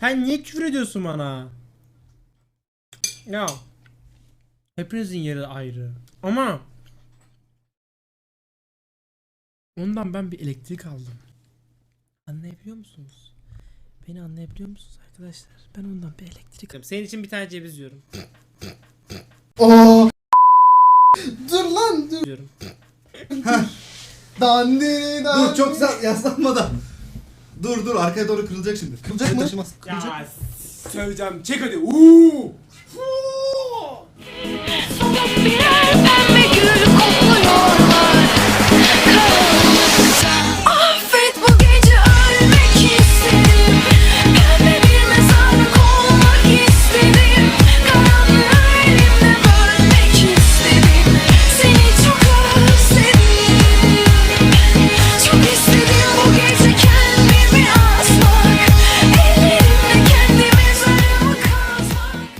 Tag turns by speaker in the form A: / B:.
A: Sen niye küfür ediyorsun bana? Ya. Hepinizin yeri ayrı. Ama ondan ben bir elektrik aldım. Anlayabiliyor musunuz? Beni anlayabiliyor musunuz arkadaşlar? Ben ondan bir elektrik aldım. Senin için bir tane ceviz yiyorum.
B: Oo. Dur lan dur.
A: Diyorum.
B: Dandini dandini.
C: Dur çok güzel yaslanmadan. Dur dur arkaya doğru kırılacak şimdi.
B: Kırılacak mı?
C: Taşımaz. Kırılacak.
A: Ya söyleyeceğim. Çek hadi. Uuu.